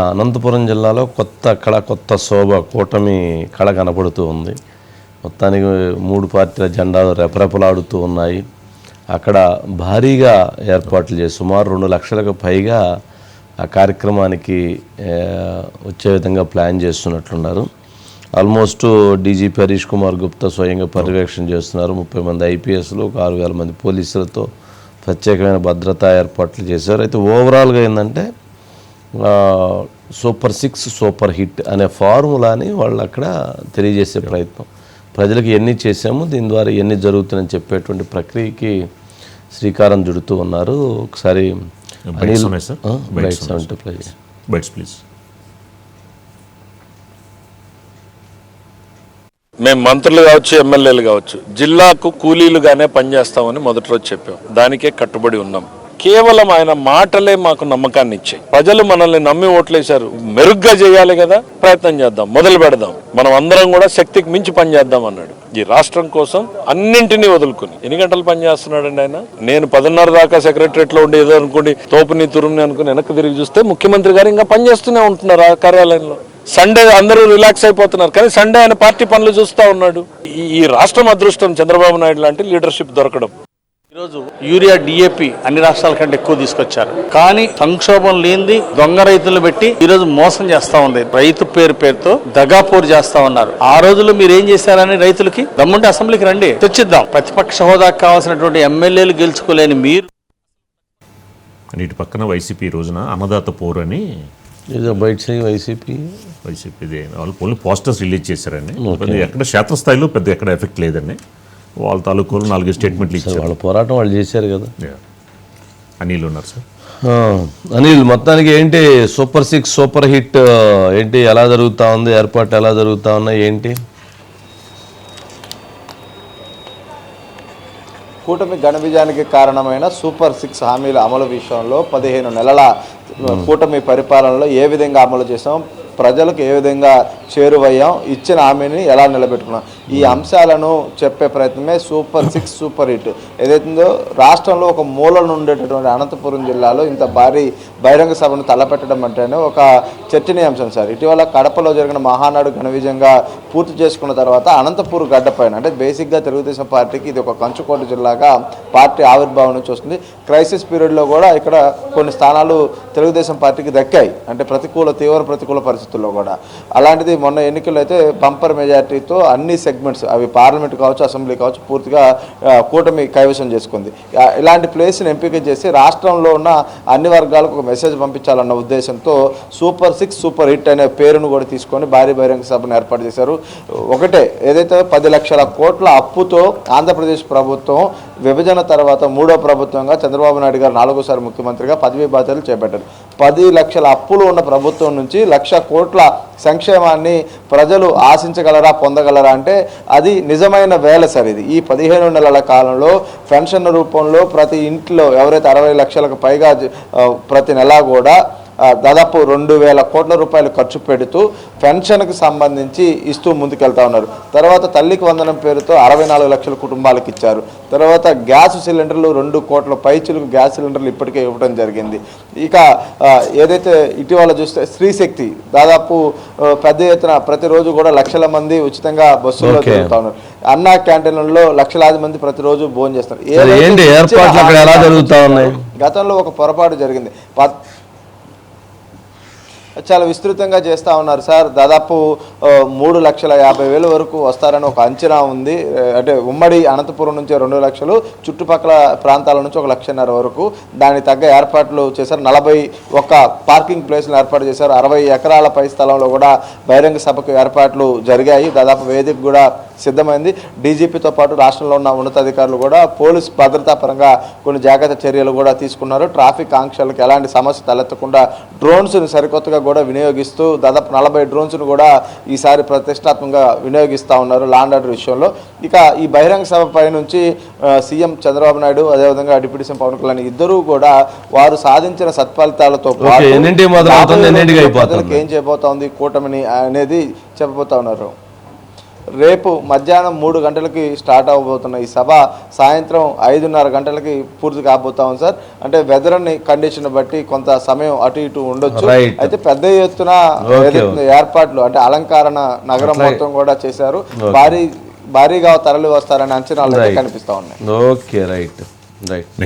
అనంతపురం జిల్లాలో కొత్త కళ కొత్త శోభ కూటమి కళ కనపడుతూ ఉంది. మొత్తానికి మూడు పార్టీల జెండాలు రెపరెపలాడుతూ ఉన్నాయి. అక్కడ భారీగా ఏర్పాట్లు చేసి సుమారు రెండు లక్షలకు పైగా ఆ కార్యక్రమానికి వచ్చే విధంగా ప్లాన్ చేస్తున్నట్లున్నారు. ఆల్మోస్ట్ డీజీపీ హరీష్ కుమార్ గుప్తా స్వయంగా పర్యవేక్షణ చేస్తున్నారు. ముప్పై మంది ఐపీఎస్లు ఒక ఆరు వేల మంది పోలీసులతో ప్రత్యేకమైన భద్రతా ఏర్పాట్లు చేశారు. అయితే ఓవరాల్గా ఏంటంటే సూపర్ సిక్స్ సూపర్ హిట్ అనే ఫార్ములాని వాళ్ళు అక్కడ తెలియజేసే ప్రయత్నం. ప్రజలకు ఎన్ని చేశాము దీని ద్వారా ఎన్ని జరుగుతున్నాయని చెప్పేటువంటి ప్రక్రియకి శ్రీకారం చుడుతూ ఉన్నారు. ఒకసారి మేము మంత్రులు కావచ్చు ఎమ్మెల్యేలు కావచ్చు జిల్లాకు కూలీలుగానే పనిచేస్తామని మొదటి రోజు చెప్పాం. దానికే కట్టుబడి ఉన్నాం. కేవలం ఆయన మాటలే మాకు నమ్మకాన్ని ఇచ్చాయి. ప్రజలు మనల్ని నమ్మి ఓట్లేశారు. మెరుగ్గా చేయాలి కదా? ప్రయత్నం చేద్దాం. మొదలు పెడదాం. మనం అందరం కూడా శక్తికి మించి పనిచేద్దాం అన్నాడు. ఈ రాష్ట్రం కోసం అన్నింటినీ వదులుకుని. ఎన్ని గంటలు పనిచేస్తున్నాడండి ఆయన? నేను పదిన్నర దాకా సెక్రటరియట్లో ఉండి ఏదో అనుకోండి తోపుని తురుని అనుకుని వెనక్కి తిరిగి చూస్తే ముఖ్యమంత్రి గారు ఇంకా పనిచేస్తూనే ఉంటున్నారు ఆ కార్యాలయంలో. సండే అందరూ రిలాక్స్ అయిపోతున్నారు. కానీ సండే ఆయన పార్టీ పనులు చూస్తూ ఉన్నాడు. ఈ- ఈ రాష్ట్రం అదృష్టం చంద్రబాబు నాయుడు లాంటి లీడర్షిప్ దొరకడం. ఈరోజు యూరియా డిఏపి అన్ని రాష్ట్రాల కంటే ఎక్కువ తీసుకొచ్చారు. కానీ సంక్షోభం లేనిది దొంగ రైతులు పెట్టి ఈ రోజు మోసం చేస్తా ఉంది. రైతు పేరు పేరుతో దగాపూర్ చేస్తా ఉన్నారు. ఆ రోజుల్లో మీరు ఏం చేశారని రైతులకి దమ్ముంటే అసెంబ్లీకి రండి. తెచ్చిద్దాం. ప్రతిపక్ష హోదాకు కావాల్సినటువంటి ఎమ్మెల్యేలు గెలుచుకోలేని మీరు. వీటి పక్కన వైసీపీ రోజున అన్నదాత పోరు అని బయట వైసీపీ. వైసీపీ వాళ్ళు ఓన్లీ పోస్టర్స్ రిలీజ్ చేశారండి ఎక్కడ క్షేత్రస్థాయిలో పెద్ద ఎక్కడ ఎఫెక్ట్ లేదండి వాళ్ళ తాలూకు నాలుగు స్టేట్మెంట్లు ఇచ్చారు. వాళ్ళ పోరాటం వాళ్ళు చేశారు కదా. అనిల్ ఉన్నారు సార్. ఆ, అనిల్ మొత్తానికి ఏంటి సూపర్ సిక్స్ సూపర్ హిట్ ఏంటి ఎలా జరుగుతూ ఉంది ఏర్పాటు ఎలా జరుగుతూ ఉన్నాయి ఏంటి? కూటమి ఘన విజయానికి కారణమైన సూపర్ సిక్స్ హామీల అమలు విషయంలో పదిహేను నెలల కూటమి పరిపాలనలో ఏ విధంగా అమలు చేసాం ప్రజలకు ఏ విధంగా చేరువయ్యాం ఇచ్చిన హామీని ఎలా నిలబెట్టుకున్నాం. ఈ అంశాలను చెప్పే ప్రయత్నమే సూపర్ సిక్స్ సూపర్ హిట్ ఏదైతుందో రాష్ట్రంలో ఒక మూలన ఉండేటటువంటి అనంతపురం జిల్లాలో ఇంత భారీ బహిరంగ సభను తలపెట్టడం అంటేనే ఒక చర్చనీయాంశం సార్. ఇటీవల కడపలో జరిగిన మహానాడు ఘన విజయంగా పూర్తి చేసుకున్న తర్వాత అనంతపూర్ గడ్డపైన అంటే బేసిక్గా తెలుగుదేశం పార్టీకి ఇది ఒక కంచుకోట జిల్లాగా పార్టీ ఆవిర్భావం నుంచి వస్తుంది క్రైసిస్ పీరియడ్లో కూడా ఇక్కడ కొన్ని స్థానాలు తెలుగుదేశం పార్టీకి దక్కాయి. అంటే ప్రతికూల తీవ్ర ప్రతికూల పరిస్థితుల్లో కూడా. అలాంటిది మొన్న ఎన్నికల్లో అయితే బంపర్ మెజార్టీతో అన్ని సెగ్మెంట్స్ అవి పార్లమెంట్ కావచ్చు అసెంబ్లీ కావచ్చు పూర్తిగా కూటమి కైవసం చేసుకుంది. ఇలాంటి ప్లేస్ని ఎంపిక చేసి రాష్ట్రంలో ఉన్న అన్ని వర్గాలకు ఒక మెసేజ్ పంపించాలన్న ఉద్దేశంతో సూపర్ సిక్స్ సూపర్ హిట్ అనే పేరును కూడా తీసుకొని భారీ బహిరంగ సభను ఏర్పాటు చేశారు. ఒకటే ఏదైతే పది లక్షల కోట్ల అప్పుతో ఆంధ్రప్రదేశ్ ప్రభుత్వం విభజన తర్వాత మూడో ప్రభుత్వంగా చంద్రబాబు నాయుడు గారు నాలుగోసారి ముఖ్యమంత్రిగా పదవీ బాధ్యతలు చేపట్టారు. పది లక్షల అప్పులు ఉన్న ప్రభుత్వం నుంచి లక్ష కోట్ల సంక్షేమాన్ని ప్రజలు ఆశించగలరా పొందగలరా అంటే అది నిజమైన వేల సార్ ఇది. ఈ పదిహేను నెలల కాలంలో పెన్షన్ రూపంలో ప్రతి ఇంట్లో ఎవరైతే అరవై లక్షలకు పైగా ప్రతి నెలా కూడా దాదాపు రెండు వేల కోట్ల రూపాయలు ఖర్చు పెడుతూ పెన్షన్కి సంబంధించి ఇస్తూ ముందుకెళ్తా ఉన్నారు. తర్వాత తల్లికి వందనం పేరుతో అరవై నాలుగు లక్షల కుటుంబాలకు ఇచ్చారు. తర్వాత గ్యాస్ సిలిండర్లు రెండు కోట్ల పైచులకు గ్యాస్ సిలిండర్లు ఇప్పటికే ఇవ్వడం జరిగింది. ఇక ఏదైతే ఇటీవల చూస్తే స్త్రీశక్తి దాదాపు పెద్ద ఎత్తున ప్రతిరోజు కూడా లక్షల మంది ఉచితంగా బస్సుల్లో. తిరుగుతా ఉన్నారు. అన్నా క్యాంటీన్లలో లక్షలాది మంది ప్రతిరోజు భోజనం చేస్తారు? గతంలో ఒక పొరపాటు జరిగింది. చాలా విస్తృతంగా చేస్తూ ఉన్నారు. సార్ దాదాపు మూడు లక్షల యాభై వేల వరకు వస్తారని ఒక అంచనా ఉంది. అంటే ఉమ్మడి అనంతపురం నుంచి రెండు లక్షలు చుట్టుపక్కల ప్రాంతాల నుంచి ఒక లక్షన్నర వరకు. దానికి తగ్గ ఏర్పాట్లు చేశారు. నలభై ఒక్క పార్కింగ్ ప్లేస్లు ఏర్పాటు చేశారు. అరవై ఎకరాల పై స్థలంలో కూడా బహిరంగ సభకు ఏర్పాట్లు జరిగాయి. దాదాపు వేదిక కూడా సిద్ధమైంది. డీజీపీతో పాటు రాష్ట్రంలో ఉన్న ఉన్నతాధికారులు కూడా పోలీస్ భద్రతా పరంగా కొన్ని జాగ్రత్త చర్యలు కూడా తీసుకున్నారు. ట్రాఫిక్ ఆంక్షలకు ఎలాంటి సమస్య తలెత్తకుండా డ్రోన్స్ని సరికొత్తగా కూడా వినియోగిస్తూ దాదాపు నలభై డ్రోన్స్ను కూడా ఈసారి ప్రతిష్టాత్మకంగా వినియోగిస్తూ ఉన్నారు లాండ్ ఆర్డర్ విషయంలో. ఇక ఈ బహిరంగ సభ పై నుంచి సీఎం చంద్రబాబు నాయుడు అదేవిధంగా డిప్యూటీ సీఎం పవన్ కళ్యాణ్ ఇద్దరూ కూడా వారు సాధించిన సత్ఫలితాలతో ఏం చేయబోతోంది కూటమిని అనేది చెప్పబోతా ఉన్నారు. రేపు మధ్యాహ్నం మూడు గంటలకి స్టార్ట్ అవబోతున్న ఈ సభ సాయంత్రం ఐదున్నర గంటలకి పూర్తి కాబోతా ఉంది సార్. అంటే వెదర్ కండిషన్ బట్టి కొంత సమయం అటు ఇటు ఉండొచ్చు. అయితే పెద్ద ఎత్తున ఏర్పాట్లు అంటే అలంకరణ నగరం మొత్తం కూడా చేశారు. భారీ భారీగా తరలి వస్తారనే అంచనాలు కనిపిస్తా ఉన్నాయి. Okay right right next